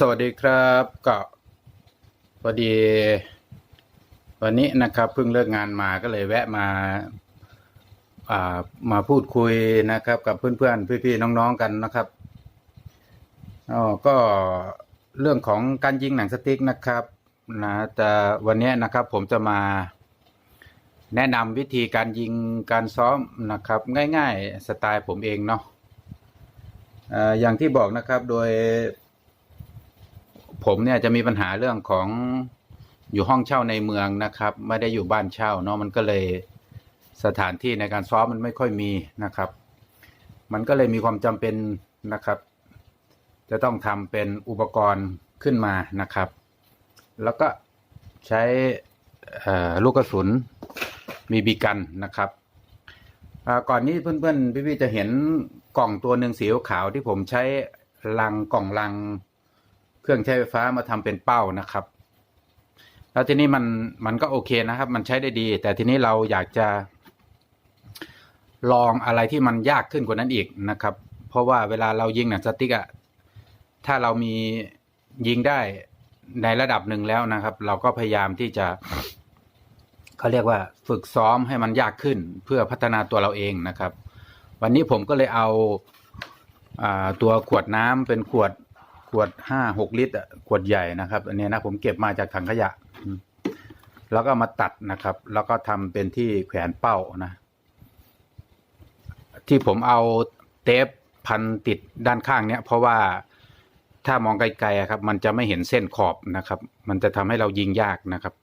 สวัสดีครับก็พอดี วันนี้นะครับเพิ่งเลิกงานมาก็เลยแวะมาอ่ามาพูดคุยนะครับ กับเพื่อนๆพี่ๆน้องๆกันนะครับอ๋อก็เรื่องของการยิงหนังสติ๊กนะครับนะแต่วันนี้นะครับผมจะมาแนะนำวิธีการยิงการซ้อมนะครับ ง่าย ๆ สไตล์ผมเองเนาะอย่างที่บอกนะครับโดย ผมเนี่ยจะมีปัญหาเรื่องของอยู่ห้องเช่าในเมืองนะครับ ไม่ได้อยู่บ้านเช่าเนาะมันก็เลยสถานที่ในการซ้อมมันไม่ค่อยมีนะครับ มันก็เลยมีความจำเป็นนะครับ จะต้องทำเป็นอุปกรณ์ขึ้นมานะครับ แล้วก็ใช้ลูกกระสุนมีบีกันนะครับก่อนนี้เพื่อนๆพี่ๆจะเห็นกล่องตัวหนึ่งสีขาวที่ผมใช้ลังกล่องลัง เครื่องใช้ไฟฟ้ามาทำเป็นเป้านะครับ แล้วทีนี้มันมันก็โอเคนะครับ มันใช้ได้ดี แต่ทีนี้เราอยากจะลองอะไรที่มันยากขึ้นกว่านั้นอีกนะครับ เพราะว่าเวลาเรายิงหนังสติ๊กอะถ้าเรามียิงได้ในระดับหนึ่งแล้วนะครับ เราก็พยายามที่จะเขาเรียกว่าฝึกซ้อมให้มันยากขึ้นเพื่อพัฒนาตัวเราเองนะครับ วันนี้ผมก็เลยเอาอาตัวขวดน้ำเป็นขวด วดห้าหกลิตรอะขวดใหญ่นะครับ อันนี้นะผมเก็บมาจากถังขยะ แล้วก็มาตัดนะครับ แล้วก็ทำเป็นที่แขวนเป้านะ ที่ผมเอาเทปพันติดด้านข้างเนี้ยเพราะว่าถ้ามองไกลๆครับ มันจะไม่เห็นเส้นขอบนะครับ มันจะทำให้เรายิงยากนะครับ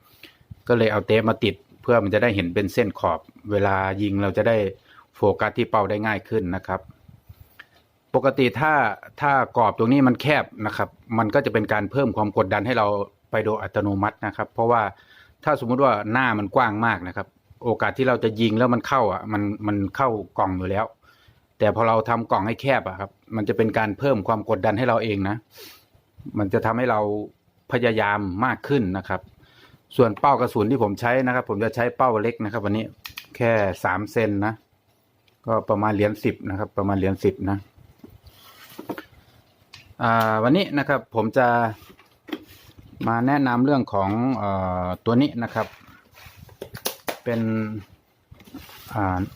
ก็เลยเอาเทปมาติด เพื่อมันจะได้เห็นเป็นเส้นขอบ เวลายิงเราจะได้โฟกัสที่เป้าได้ง่ายขึ้นนะครับ ปกติถ้าถ้ากรอบตรงนี้มันแคบนะครับ มันก็จะเป็นการเพิ่มความกดดันให้เราไปโดยอัตโนมัตินะครับ เพราะว่าถ้าสมมุติว่าหน้ามันกว้างมากนะครับ โอกาสที่เราจะยิงแล้วมันเข้าอะมันมันเข้ากล่องอยู่แล้ว แต่พอเราทำกล่องให้แคบอะครับ มันจะเป็นการเพิ่มความกดดันให้เราเองนะ มันจะทำให้เราพยายามมากขึ้นนะครับ ส่วนเป้ากระสุนที่ผมใช้นะครับ ผมจะใช้เป้าเล็กนะครับ วันนี้แค่สามเซนนะ ก็ประมาณเหรียญสิบนะครับ ประมาณเหรียญสิบนะ วันนี้นะครับผมจะมาแนะนำเรื่องของอตัวนี้นะครับ เป็น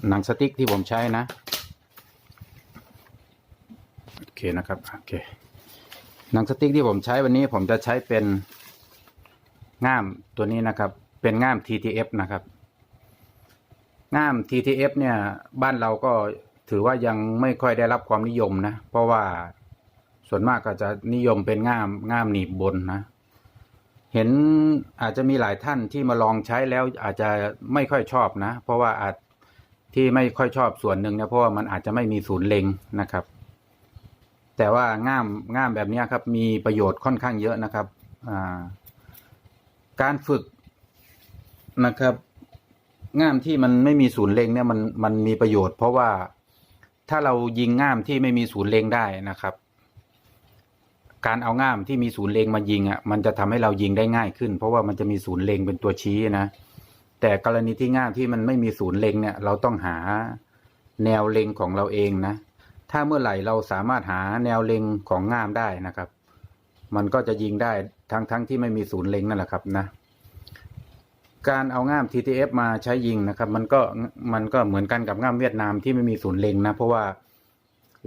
หนังสติ๊กที่ผมใช้นะ โอเคนะครับโอเคหนังสติ๊กที่ผมใช้วันนี้ผมจะใช้เป็นง่ามตัวนี้นะครับ เป็นง่าม TTF นะครับ ง่าม TTF เนี่ยบ้านเราก็ถือว่ายังไม่ค่อยได้รับความนิยมนะ เพราะว่า ส่วนมากก็จะนิยมเป็นง่ามง่ามหนีบบนนะ เห็นอาจจะมีหลายท่านที่มาลองใช้แล้วอาจจะไม่ค่อยชอบนะ เพราะว่าอาจที่ไม่ค่อยชอบส่วนหนึ่งเนี่ยเพราะว่ามันอาจจะไม่มีศูนย์เล็งนะครับ แต่ว่าง่ามง่ามแบบนี้ครับ มีประโยชน์ค่อนข้างเยอะนะครับการฝึกนะครับ ง่ามที่มันไม่มีศูนย์เล็งเนี่ยมันมันมีประโยชน์ เพราะว่าถ้าเรายิงง่ามที่ไม่มีศูนย์เล็งได้นะครับ การเอาง่ามที่มีศูนย์เล็งมายิงอะมันจะทำให้เรายิงได้ง่ายขึ้น เพราะว่ามันจะมีศูนย์เล็งเป็นตัวชี้นะแต่กรณีที่ง่ามที่มันไม่มีศูนย์เล็งเนี่ย เราต้องหาแนวเล็งของเราเองนะ ถ้าเมื่อไหร่เราสามารถหาแนวเล็งของง่ามได้นะครับ มันก็จะยิงได้ทั้งทั้งที่ไม่มีศูนย์เล็งนั่นแหละครับนะการเอาง่าม TTF มาใช้ยิงนะครับ มันก็มันก็เหมือนกันกับง่ามเวียดนามที่ไม่มีศูนย์เล็งนะ เพราะว่า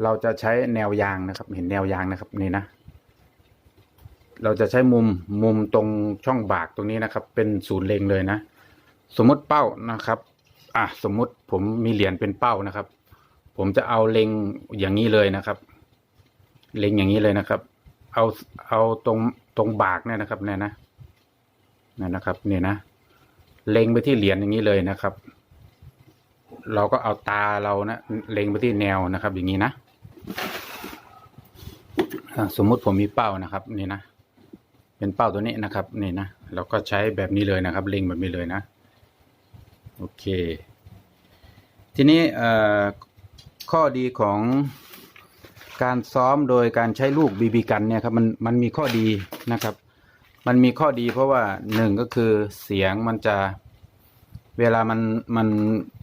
เราจะใช้แนวยางนะครับ เห็นแนวยางนะครับนี่นะ เราจะใช้มุมมุมตรงช่องบากตรงนี้นะครับ เป็นศูนย์เล็งเลยนะ สมมติเป้านะครับ อะสมมติผมมีเหรียญเป็นเป้านะครับ ผมจะเอาเล็งอย่างนี้เลยนะครับ เล็งอย่างนี้เลยนะครับ เอาเอาตรงตรงบากเนี่ยนะครับเนี่ยนะเนี่ยนะครับเนี่ยนะ เล็งไปที่เหรียญอย่างนี้เลยนะครับ เราก็เอาตาเรานะเล็งไปที่แนวนะครับ อย่างนี้นะอะสมมุติผมมีเป้านะครับ นี่นะ เป็นเป้าตัวนี้นะครับนี่นะเราก็ใช้แบบนี้เลยนะครับเล็งแบบนี้เลยนะโอเค ทีนี้ข้อดีของการซ้อมโดยการใช้ลูกบีบีกันเนี่ยครับมันมันมีข้อดีนะครับ มันมีข้อดีเพราะว่าหนึ่งก็คือเสียงมันจะเวลามันมัน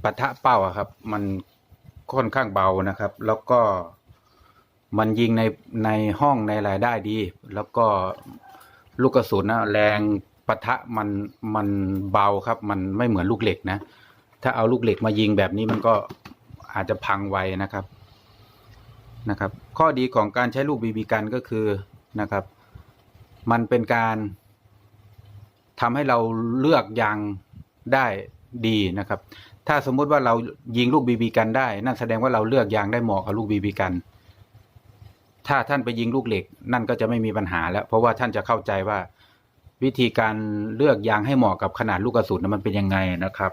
ปะทะเป้าอะครับ มันค่อนข้างเบานะครับ แล้วก็มันยิงในในห้องในอะไรได้ดี แล้วก็ ลูกกระสุนนะแรงปะทะมันมันเบาครับ มันไม่เหมือนลูกเหล็กนะ ถ้าเอาลูกเหล็กมายิงแบบนี้มันก็อาจจะพังไวนะครับนะครับ ข้อดีของการใช้ลูกบีบีกันก็คือนะครับ มันเป็นการทำให้เราเลือกยางได้ดีนะครับ ถ้าสมมุติว่าเรายิงลูกบีบีกันได้ นั่นแสดงว่าเราเลือกยางได้เหมาะกับลูกบีบีกัน ถ้าท่านไปยิงลูกเหล็ก นั่นก็จะไม่มีปัญหาแล้ว เพราะว่าท่านจะเข้าใจว่าวิธีการเลือกยางให้เหมาะกับขนาดลูกกระสุนนะมันเป็นยังไงนะครับ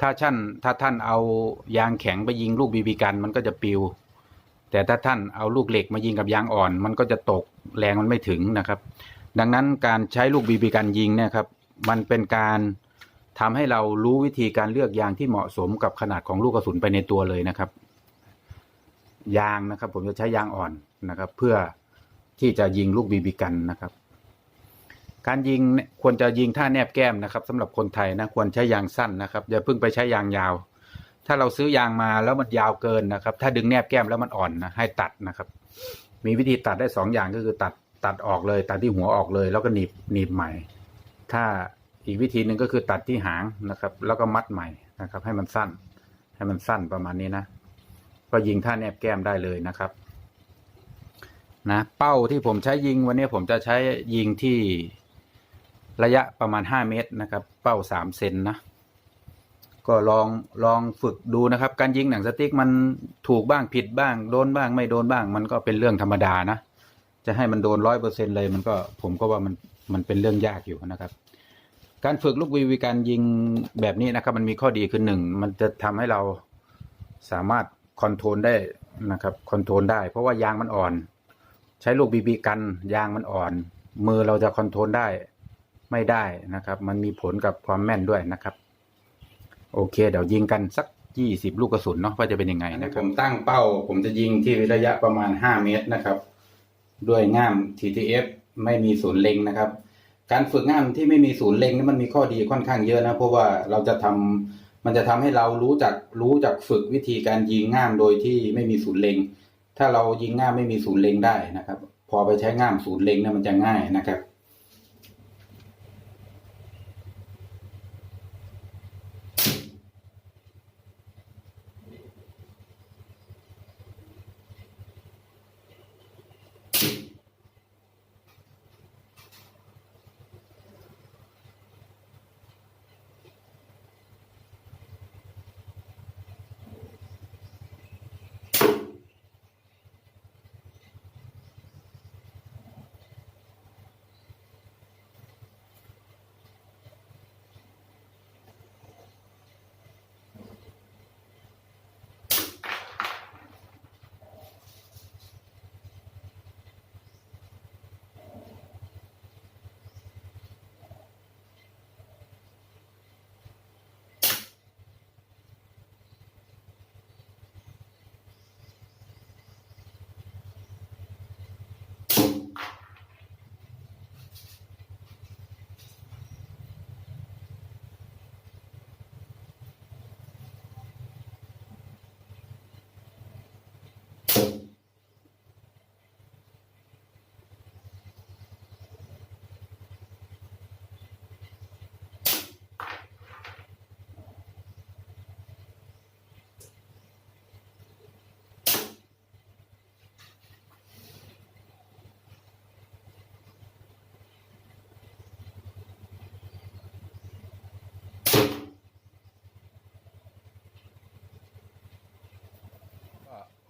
ถ้าท่านถ้าท่านเอายางแข็งไปยิงลูกบีบีกันมันก็จะปิว แต่ถ้าท่านเอาลูกเหล็กมายิงกับยางอ่อน มันก็จะตกแรงมันไม่ถึงนะครับ ดังนั้นการใช้ลูกบีบีกันยิงเนี่ยครับ มันเป็นการทำให้เรารู้วิธีการเลือกยางที่เหมาะสมกับขนาดของลูกกระสุนไปในตัวเลยนะครับ ยางนะครับ ผมจะใช้ยางอ่อน นะครับ เพื่อที่จะยิงลูกบีบีกันนะครับ การยิงควรจะยิงท่าแนบแก้มนะครับสำหรับคนไทยนะควรใช้ยางสั้นนะครับอย่าเพิ่งไปใช้ยางยาว ถ้าเราซื้อยางมาแล้วมันยาวเกินนะครับ ถ้าดึงแนบแก้มแล้วมันอ่อนนะให้ตัดนะครับ มีวิธีตัดได้สองอย่างก็คือตัดตัดออกเลยตัดที่หัวออกเลย แล้วก็หนีบหนีบใหม่ ถ้าอีกวิธีหนึ่งก็คือตัดที่หางนะครับ แล้วก็มัดใหม่นะครับ ให้มันสั้น ให้มันสั้นประมาณนี้นะ ก็ยิงท่าแนบแก้มได้เลยนะครับ นะเป้าที่ผมใช้ยิงวันนี้ผมจะใช้ยิงที่ระยะประมาณห้าเมตรนะครับ เป้าสามเซนนะ ก็ลองลองฝึกดูนะครับ การยิงหนังสติ๊กมันถูกบ้างผิดบ้าง โดนบ้างไม่โดนบ้าง มันก็เป็นเรื่องธรรมดานะ จะให้มันโดนร้อยเปอร์เซ็นเลย มันก็ผมก็ว่ามันมันเป็นเรื่องยากอยู่นะครับ การฝึกลูกวีวีการยิงแบบนี้นะครับ มันมีข้อดีคือหนึ่งมันจะทำให้เราสามารถคอนโทรลได้นะครับคอนโทรลได้ เพราะว่ายางมันอ่อน ใช้ลูกบีบีกันยางมันอ่อน มือเราจะคอนโทรลได้ไม่ได้นะครับ มันมีผลกับความแม่นด้วยนะครับ โอเค เดี๋ยวยิงกันสักยี่สิบลูกกระสุนเนาะว่าจะเป็นยังไงนะครับผมตั้งเป้า ผมจะยิงที่ระยะประมาณห้าเมตรนะครับ ด้วยง่าม TTF ไม่มีศูนย์เล็งนะครับ การฝึกง่ามที่ไม่มีศูนย์เล็งนี่มันมีข้อดีค่อนข้างเยอะนะ เพราะว่าเราจะทำมันจะทำให้เรารู้จักรู้จักฝึกวิธีการยิงง่ามโดยที่ไม่มีศูนย์เล็ง ถ้าเรายิงง่ามไม่มีศูนย์เล็งได้นะครับ พอไปใช้ง่ามศูนย์เล็งเนี่ยมันจะง่ายนะครับ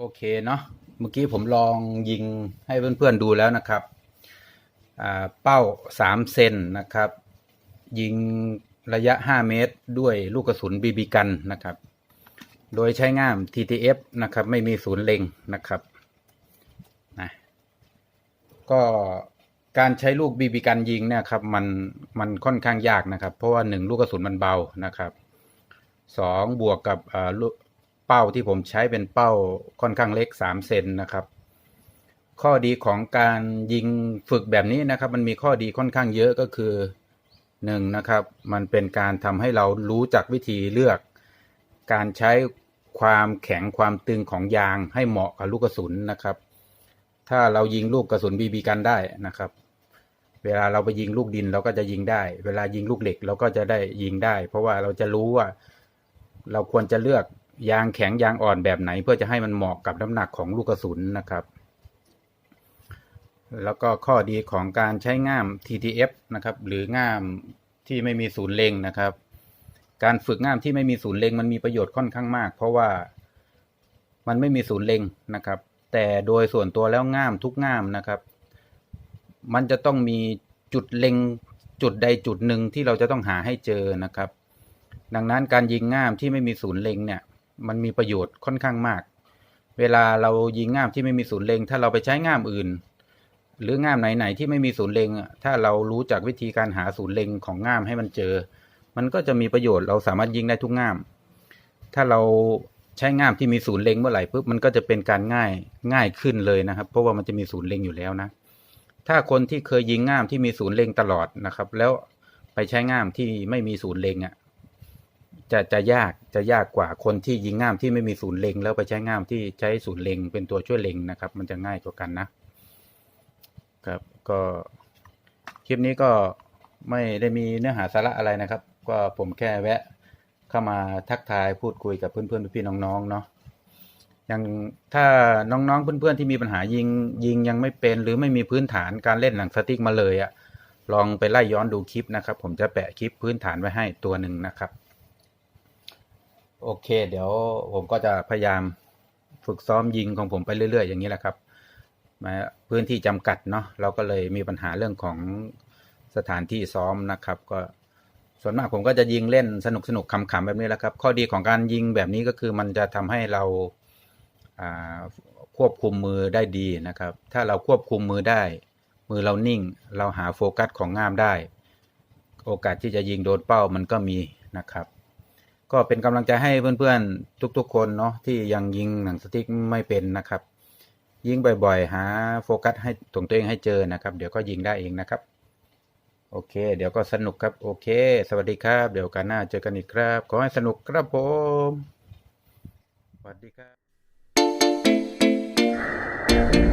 โอเคเนาะเมื่อกี้ผมลองยิงให้เพื่อนๆดูแล้วนะครับเป้าสามเซนนะครับ ยิงระยะ 5 เมตร ด้วยลูกกระสุนบีบีกันนะครับ โดยใช้ง่าม TTF นะครับ ไม่มีศูนย์เล็งนะครับนะก็การใช้ลูกบีบีกันยิงเนี่ยครับมันมันค่อนข้างยากนะครับ เพราะว่าหนึ่งลูกกระสุนมันเบานะครับสองบวกกับ เป้าที่ผมใช้เป็นเป้าค่อนข้างเล็กสามเซนนะครับ ข้อดีของการยิงฝึกแบบนี้นะครับ มันมีข้อดีค่อนข้างเยอะก็คือหนึ่งนะครับ มันเป็นการทำให้เรารู้จักวิธีเลือก การใช้ความแข็งความตึงของยางให้เหมาะกับลูกกระสุนนะครับ ถ้าเรายิงลูกกระสุนบีบีกันได้นะครับ เวลาเราไปยิงลูกดินเราก็จะยิงได้ เวลายิงลูกเหล็กเราก็จะได้ยิงได้ เพราะว่าเราจะรู้ว่า เราควรจะเลือก ยางแข็งยางอ่อนแบบไหน เพื่อจะให้มันเหมาะกับน้ำหนักของลูกกระสุนนะครับ แล้วก็ข้อดีของการใช้ง่าม TTF นะครับ หรือง่ามที่ไม่มีศูนย์เล็งนะครับ การฝึกง่ามที่ไม่มีศูนย์เล็งมันมีประโยชน์ค่อนข้างมาก เพราะว่ามันไม่มีศูนย์เล็งนะครับ แต่โดยส่วนตัวแล้วง่ามทุกง่ามนะครับ มันจะต้องมีจุดเล็งจุดใดจุดหนึ่งที่เราจะต้องหาให้เจอนะครับ ดังนั้นการยิงง่ามที่ไม่มีศูนย์เล็งเนี่ย มันมีประโยชน์ค่อนข้างมาก เวลาเรายิงง่ามที่ไม่มีศูนย์เล็ง ถ้าเราไปใช้ง่ามอื่น หรือง่ามไหนๆที่ไม่มีศูนย์เล็ง ถ้าเรารู้จักวิธีการหาศูนย์เล็งของง่ามให้มันเจอ มันก็จะมีประโยชน์เราสามารถยิงได้ทุกง่าม ถ้าเราใช้ง่ามที่มีศูนย์เล็งเมื่อไหร่ปุ๊บมันก็จะเป็นการง่ายง่ายขึ้นเลยนะครับ เพราะว่ามันจะมีศูนย์เล็งอยู่แล้วนะ ถ้าคนที่เคยยิงง่ามที่มีศูนย์เล็งตลอดนะครับ แล้วไปใช้ง่ามที่ไม่มีศูนย์เล็งอะ จะจะยากจะยากกว่าคนที่ยิงง่ามที่ไม่มีศูนย์เล็ง แล้วไปใช้ง่ามที่ใช้ศูนย์เล็งเป็นตัวช่วยเล็งนะครับ มันจะง่ายกว่ากันนะครับก็คลิปนี้ก็ไม่ได้มีเนื้อหาสาระอะไรนะครับ ก็ผมแค่แวะเข้ามาทักทายพูดคุยกับเพื่อนๆพี่ๆน้องๆเนาะอย่างถ้าน้องๆเพื่อนๆที่มีปัญหายิงยิงยังไม่เป็น หรือไม่มีพื้นฐานการเล่นหนังสติ๊กมาเลยอะลองไปไล่ย้อนดูคลิปนะครับ ผมจะแปะคลิปพื้นฐานไว้ให้ตัวหนึ่งนะครับ โอเค เดี๋ยวผมก็จะพยายามฝึกซ้อมยิงของผมไปเรื่อย ๆ อย่างนี้แหละครับมาพื้นที่จำกัดเนาะเราก็เลยมีปัญหาเรื่องของสถานที่ซ้อมนะครับ ก็ส่วนมากผมก็จะยิงเล่นสนุกสนุกขำๆแบบนี้แหละครับ ข้อดีของการยิงแบบนี้ก็คือมันจะทำให้เราควบคุมมือได้ดีนะครับ ถ้าเราควบคุมมือได้ มือเรานิ่ง เราหาโฟกัสของง่ามได้ โอกาสที่จะยิงโดนเป้ามันก็มีนะครับ ก็เป็นกำลังใจให้เพื่อนๆ ทุกๆ คนเนาะที่ยังยิงหนังสติ๊กไม่เป็นนะครับ ยิงบ่อยๆ หาโฟกัสให้ตรงตัวเองให้เจอนะครับ เดี๋ยวก็ยิงได้เองนะครับ โอเค เดี๋ยวก็สนุกครับ โอเค สวัสดีครับ เดี๋ยวกันหน้าเจอกันอีกครับ ขอให้สนุกครับผม สวัสดีครับ